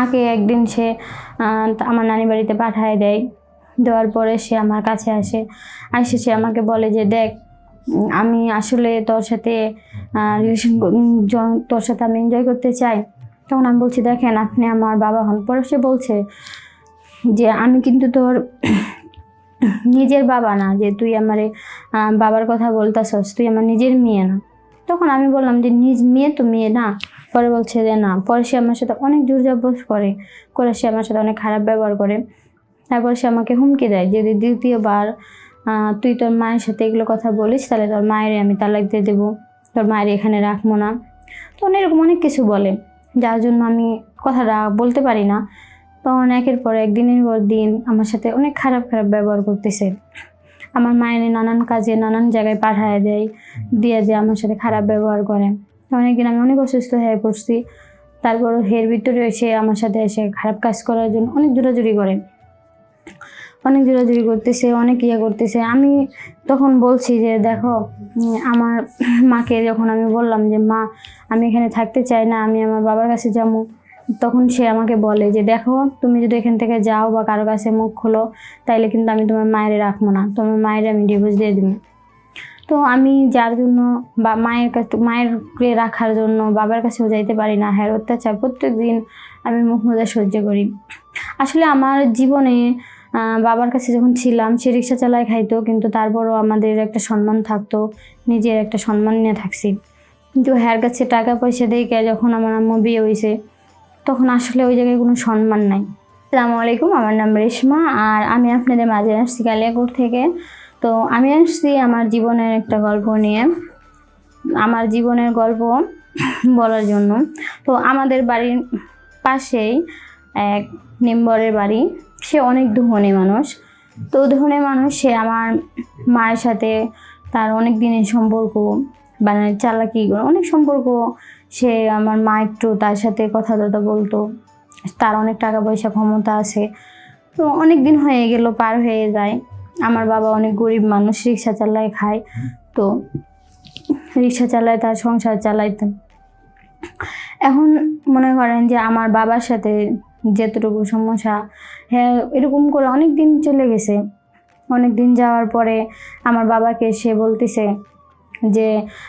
মাকে একদিন সে আমার নানি বাড়িতে পাঠায় দেয়। দেওয়ার পরে সে আমার কাছে আসে। আসে সে আমাকে বলে যে, দেখ আমি আসলে তোর সাথে রিলেশন তোর সাথে আমি এনজয় করতে চাই। তখন আমি বলছি, দেখেন, আপনি আমার বাবা হন। পরে সে বলছে যে, আমি কিন্তু তোর নিজের বাবা না, যে তুই আমারে বাবার কথা বলতাছস। তুই আমার নিজের মেয়ে না। তখন আমি বললাম যে, নিজ মেয়ে তো মেয়ে না। পরে বলছে যে, না। পরে সে আমার সাথে অনেক জোর জবরদস্ত করে করে সে আমার সাথে অনেক খারাপ ব্যবহার করে। তারপর সে আমাকে হুমকি দেয় যদি দ্বিতীয়বার তুই তোর মায়ের সাথে এগুলো কথা বলিস, তাহলে তোর মায়ের আমি তালাক দিয়ে দেবো। তোর মায়ের এখানে রাখব না। তো এরকম অনেক কিছু বলে, যার জন্য আমি কথাটা বলতে পারি না। তখন একের পর এক, দিনের পর দিন আমার সাথে অনেক খারাপ খারাপ ব্যবহার করতেছে। আমার মায়ের নানান কাজে, নানান জায়গায় পাঠায় দেয়, দিয়ে যে আমার সাথে খারাপ ব্যবহার করে। অনেকদিন আমি অনেক অসুস্থ হয়ে পড়ছি। তারপর হের ভিতরে এসে আমার সাথে এসে খারাপ কাজ করার জন্য অনেক জোরাজুরি করে। অনেক জোরাজুরি করতেছে, অনেক ইয়ে করতেছে। আমি তখন বলছি যে, দেখো আমার মাকে যখন আমি বললাম যে, মা, আমি এখানে থাকতে চাই না, আমি আমার বাবার কাছে যাব। তখন সে আমাকে বলে যে, দেখো, তুমি যদি এখান থেকে যাও বা কারও কাছে মুখ খোলো, তাইলে কিন্তু আমি তোমার মায়ের রাখব না। তোমার মায়ের আমি ডিভোর্স দিয়ে দিব। তো আমি যার জন্য বা মায়ের কাছে মায়েরকে রাখার জন্য বাবার কাছেও যাইতে পারি না হ্যার অত্যাচার প্রত্যেক দিন আমি মুখ মজা সহ্য করি। আসলে আমার জীবনে বাবার কাছে যখন ছিলাম, সে রিক্সা চালায় খাইতো, কিন্তু তারপরও আমাদের একটা সম্মান থাকতো, নিজের একটা সম্মান নিয়ে থাকছি। কিন্তু হ্যার কাছে টাকা পয়সা দেখে যখন আমার আম্মু বিয়ে হয়েছে তখন আসলে ওই জায়গায় কোনো সম্মান নাই। আসসালামু আলাইকুম, আমার নাম রেশমা আর আমি আপনাদের মাঝে আসছি কালিয়াকোট থেকে। তো আমি আসছি আমার জীবনের একটা গল্প নিয়ে। আমার জীবনের গল্প বলার জন্য। তো আমাদের বাড়ির পাশেই এক নিম্বরের বাড়ি। সে অনেক ধনী মানুষ। তো ধনী মানুষ, সে আমার মায়ের সাথে তার অনেক দিনের সম্পর্ক মানে চালাকি, অনেক সম্পর্ক সে আমার মা একটু তার সাথে কথা টথা বলতো। তার অনেক টাকা পয়সা ক্ষমতা আছে। তো অনেক দিন হয়ে গেল, পার হয়ে যায়। আমার বাবা অনেক গরিব মানুষ, রিক্সা চালায় খায়। তো রিক্সা চালায়, তার সংসার চালাইতে এখন মনে করেন যে আমার বাবার সাথে যেতটুকু সমস্যা হ্যাঁ এরকম করে অনেক দিন চলে গেছে। অনেক দিন যাওয়ার পরে আমার বাবাকে সে বলতেছে যে,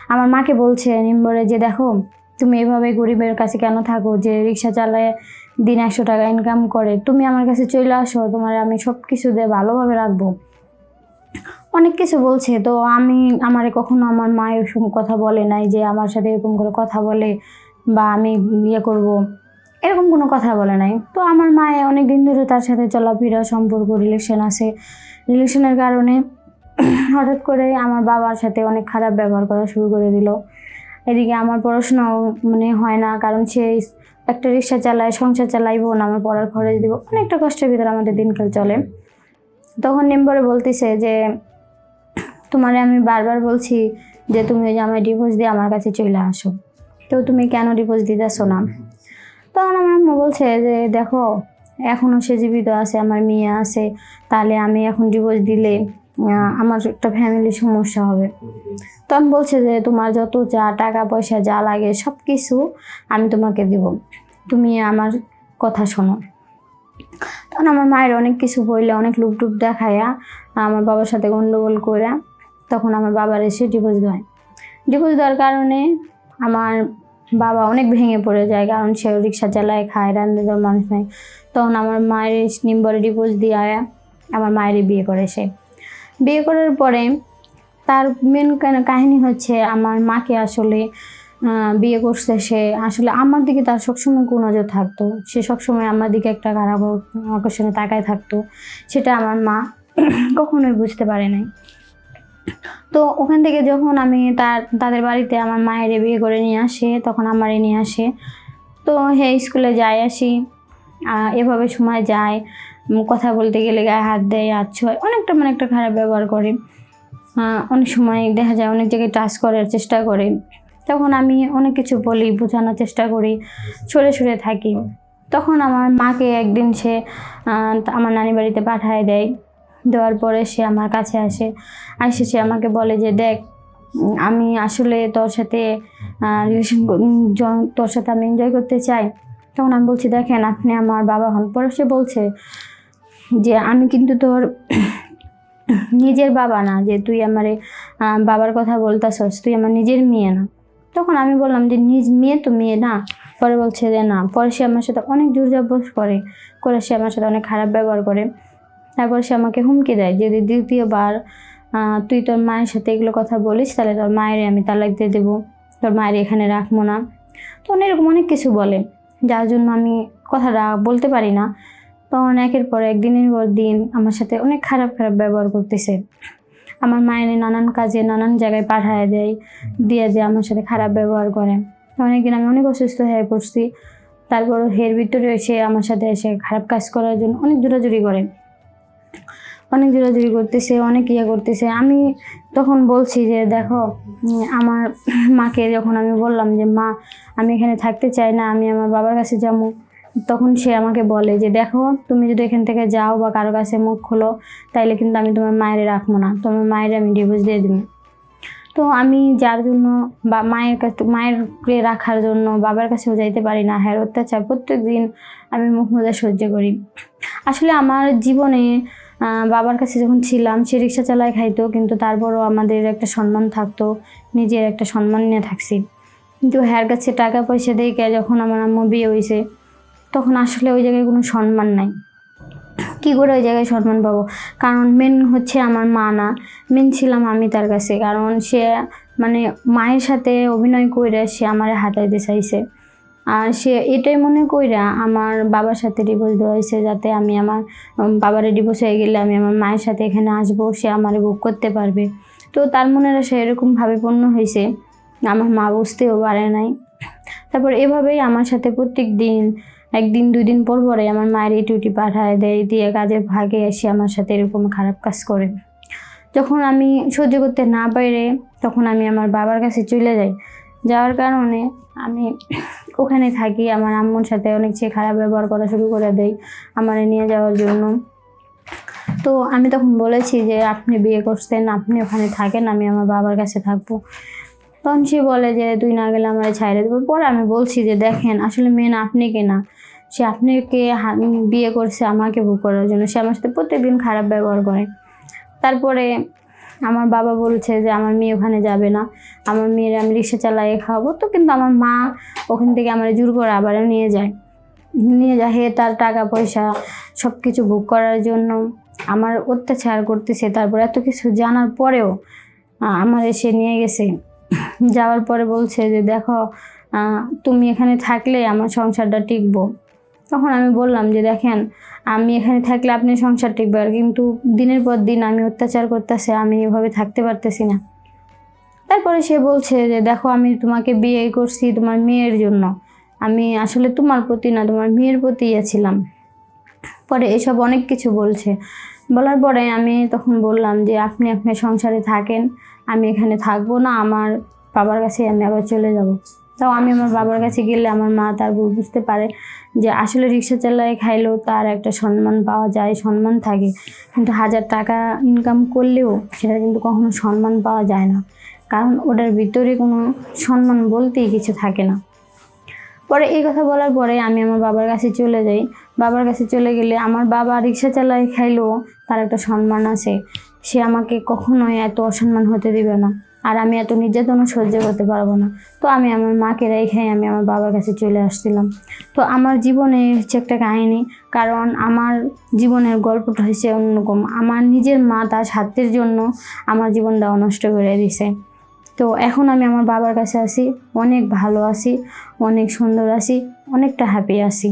আমার মাকে বলছে নিম্বরে যে, দেখো তুমি এভাবে গরিবের কাছে কেন থাকো যে রিক্সা চালায় দিন একশো টাকা ইনকাম করে? তুমি আমার কাছে চলে আসো, তোমার আমি সব কিছু দিয়ে ভালোভাবে রাখব। অনেক কিছু বলছে, তো আমি, আমার কখনো আমার মা এরকম কথা বলে নাই যে আমার সাথে এরকম করে কথা বলে বা আমি ইয়ে করব। এরকম কোনো কথা বলে নাই। তো আমার মায়ে অনেক দিন ধরে তার সাথে চলাফেরা সম্পর্ক রিলেশন আছে। রিলেশনের কারণে হঠাৎ করে আমার বাবার সাথে অনেক খারাপ ব্যবহার করা শুরু করে দিল। এদিকে আমার পড়াশোনাও মানে হয় না, কারণ সে একটা রিক্সা চালায়, সংসার চালাইবো না আমার পড়ার খরচ দিব। অনেকটা কষ্টের ভিতরে আমাদের দিনকাল চলে। তখন নেম্বরে বলতেছে যে, তোমারে আমি বারবার বলছি যে তুমি ওই আমার ডিভোর্স দিয়ে আমার কাছে চলে আসো। তো তুমি কেন ডিভোর্স দিতেছো না? তখন আমার আম্মু বলছে যে, দেখো এখনও সে জীবিত আছে, আমার মেয়ে আছে, তাহলে আমি এখন ডিভোর্স দিলে আমার একটা ফ্যামিলির সমস্যা হবে। তখন বলছে যে, তোমার যত যা টাকা পয়সা যা লাগে সব কিছু আমি তোমাকে দিব। তুমি আমার কথা শোনো। তখন আমার মায়ের অনেক কিছু বললে অনেক লুপ টুপ দেখায়া আমার বাবার সাথে গন্ডগোল করে তখন আমার বাবার এসে ডিভোর্স দেয়। ডিভোর্স দেওয়ার কারণে আমার বাবা অনেক ভেঙে পড়ে যায়, কারণ সে রিক্সা চালায়, খায়, রান্না দেওয়ার মানুষ নেই। তখন আমার মায়ের নিম্বরে ডিভোর্স দিয়ে আমার মায়ের বিয়ে করে সে। বিয়ে করার পরে তার মেন কাহিনী হচ্ছে আমার মাকে আসলে বিয়ে করছে সে। আসলে আমার দিকে তার সবসময় নজর থাকতো। সে সবসময় আমার দিকে একটা খারাপ আকর্ষণে তাকায় থাকতো। সেটা আমার মা কখনোই বুঝতে পারে নাই। তো ওখান থেকে যখন আমি তার, তাদের বাড়িতে আমার মায়ের বিয়ে করে নিয়ে আসে, তখন আমারে নিয়ে আসে। তো হে স্কুলে যাই আসি। এভাবে সময় যায়। কথা বলতে গেলে গায়ে হাত দেয়, হাত ছোঁয়, অনেকটা মানে একটা খারাপ ব্যবহার করে। অনেক সময় দেখা যায় অনেক জায়গায় টাচ করার চেষ্টা করে। তখন আমি অনেক কিছু বলি, বোঝানোর চেষ্টা করি, সরে সরে থাকি। তখন আমার মাকে একদিন সে আমার নানি বাড়িতে পাঠায় দেয়। দেওয়ার পরে সে আমার কাছে আসে। আসে সে আমাকে বলে যে, দেখ আমি আসলে তোর সাথে রিলেশন তোর সাথে আমি এনজয় করতে চাই। তখন আমি বলছি, দেখেন, আপনি আমার বাবা হন। পরে সে বলছে যে আমি কিন্তু তোর নিজের বাবা না, যে তুই আমারে বাবার কথা বলতাছস, তুই আমার নিজের মেয়ে না। তখন আমি বললাম যে নিজ মেয়ে তো মেয়ে না। পরে বলছে যে না, পরে সে আমার সাথে অনেক জোর জবরদস্ত করে করে সে আমার সাথে অনেক খারাপ ব্যবহার করে। তারপর সে আমাকে হুমকি দেয় যদি দ্বিতীয়বার তুই তোর মায়ের সাথে এগুলো কথা বলিস, তাহলে তোর মায়ের আমি তালাক দিয়ে দেবো, তোর মায়ের এখানে রাখব না। তখন এরকম অনেক কিছু বলে, যার জন্য আমি কথাটা বলতে পারি না। তখন একের পর একদিনের পর দিন আমার সাথে অনেক খারাপ খারাপ ব্যবহার করতেছে। আমার মায়ের নানান কাজে, নানান জায়গায় পাঠায় দেয়, দিয়ে যে আমার সাথে খারাপ ব্যবহার করে। অনেকদিন আমি অনেক অসুস্থ হয়ে পড়ছি। তারপর হের ভিতরে এসে আমার সাথে এসে খারাপ কাজ করার জন্য অনেক জোরাজুরি করে। অনেক জোরাজুরি করতেছে, অনেক ইয়ে করতেছে। আমি তখন বলছি যে, দেখো, আমার মাকে যখন আমি বললাম যে, মা, আমি এখানে থাকতে চাই না, আমি আমার বাবার কাছে যাব। তখন সে আমাকে বলে যে, দেখো, তুমি যদি এখান থেকে যাও বা কারও কাছে মুখ খোলো, তাইলে কিন্তু আমি তোমার মায়ের রাখব না। তোমার মায়ের আমি ডিভোর্স দিয়ে দেবো। তো আমি যার জন্য বা মায়ের কাছে মায়েরকে রাখার জন্য বাবার কাছেও যাইতে পারি না হ্যার অত্যাচার প্রত্যেক দিন আমি মুখ মজা সহ্য করি। আসলে আমার জীবনে বাবার কাছে যখন ছিলাম, সে রিক্সা চালায় খাইতো, কিন্তু তারপরও আমাদের একটা সম্মান থাকতো, নিজের একটা সম্মান নিয়ে থাকছি। কিন্তু হ্যার কাছে টাকা পয়সা দিয়ে যখন আমার আম্মু বিয়ে হয়েছে তখন আসলে ওই জায়গায় কোনো সম্মান নাই। কী করে ওই জায়গায় সম্মান পাবো? কারণ মেন হচ্ছে আমার মা না। মেন ছিলাম আমি তার কাছে। কারণ সে মানে মায়ের সাথে অভিনয় কইরা সে আমার হাতাইতে চাইছে। আর সে এটাই মনে কইরা আমার বাবার সাথে ডিভোর্স দেওয়া হয়েছে যাতে আমি আমার বাবার ডিভোর্স হয়ে গেলে আমি আমার মায়ের সাথে এখানে আসব, সে আমার বুক করতে পারবে। তো তার মনের আশা এরকমভাবে পূর্ণ হয়েছে। আমার মা বুঝতেও পারে নাই। তারপর এভাবেই আমার সাথে প্রত্যেক দিন একদিন দুই দিন পর পরে আমার মায়ের এই টুটি পাঠায় দেয়, দিয়ে কাজের ভাগে এসে আমার সাথে এরকম খারাপ কাজ করে। যখন আমি সহ্য করতে না পারে, তখন আমি আমার বাবার কাছে চলে যাই। যাওয়ার কারণে আমি ওখানে থাকি, আমার আম্মুর সাথে অনেক চেয়ে খারাপ ব্যবহার করা শুরু করে দেয় আমার নিয়ে যাওয়ার জন্য। তো আমি তখন বলেছি যে, আপনি বিয়ে করছেন, আপনি ওখানে থাকেন, আমি আমার বাবার কাছে থাকব। তখন সে বলে যে, তুই না গেলে আমার ছাইড়ে দেবো। পরে আমি বলছি যে, দেখেন, আসলে মেন আপনি কে না? সে আপনাকে বিয়ে করছে আমাকে বুক করার জন্য। সে আমার সাথে প্রত্যেকদিন খারাপ ব্যবহার করে। তারপরে আমার বাবা বলছে যে, আমার মেয়ে ওখানে যাবে না। আমার মেয়ের আমি রিক্সা চালাইয়ে খাওয়াবো। তো কিন্তু আমার মা ওখান থেকে আমার জোর করে আবারও নিয়ে যায়। নিয়ে যায়, হে তার টাকা পয়সা সব কিছু বুক করার জন্য। আমার অত্যাচার করতেছে। তারপর এত কিছু জানার পরেও আমার এসে নিয়ে গেছে। যাওয়ার পরে বলছে যে, দেখো তুমি এখানে থাকলে আমার সংসারটা টিকবো। তখন আমি বললাম যে, দেখেন, আমি এখানে থাকলে আপনি সংসার টিকবে আর কিন্তু দিনের পর দিন আমি অত্যাচার করতেছে, আমি এভাবে থাকতে পারতেছি না। তারপরে সে বলছে যে, দেখো, আমি তোমাকে বিয়ে করছি তোমার মেয়ের জন্য। আমি আসলে তোমার প্রতি না, তোমার মেয়ের প্রতি ইয়ে ছিলাম পরে এসব অনেক কিছু বলছে। বলার পরে আমি তখন বললাম যে, আপনি আপনার সংসারে থাকেন, আমি এখানে থাকব না, আমার বাবার কাছে আমি আবার চলে যাব। তাও আমি আমার বাবার কাছে গেলে আমার মা তার বুঝতে পারে যে আসলে রিক্সা চালায় খাইলেও তার একটা সম্মান পাওয়া যায়, সম্মান থাকে। কিন্তু হাজার টাকা ইনকাম করলেও সেটা কিন্তু কখনো সম্মান পাওয়া যায় না। কারণ ওটার ভিতরে কোনো সম্মান বলতেই কিছু থাকে না। পরে এই কথা বলার পরে আমি আমার বাবার কাছে চলে যাই। বাবার কাছে চলে গেলে আমার বাবা রিক্সা চালায় খাইলেও তার একটা সম্মান আছে। সে আমাকে কখনোই এত অসম্মান হতে দিবে না। আর আমি এত নির্যাতনও সহ্য করতে পারব না। তো আমি আমার মাকে রেখে আমি আমার বাবার কাছে চলে আসছিলাম। তো আমার জীবনে হচ্ছে একটা কাহিনী, কারণ আমার জীবনের গল্পটা হয়েছে অন্যরকম। আমার নিজের মা তার স্বার্থের জন্য আমার জীবনটা নষ্ট করে দিছে। তো এখন আমি আমার বাবার কাছে আছি অনেক ভালো আছি, অনেক সুন্দর আছি, অনেকটা হ্যাপি আছি।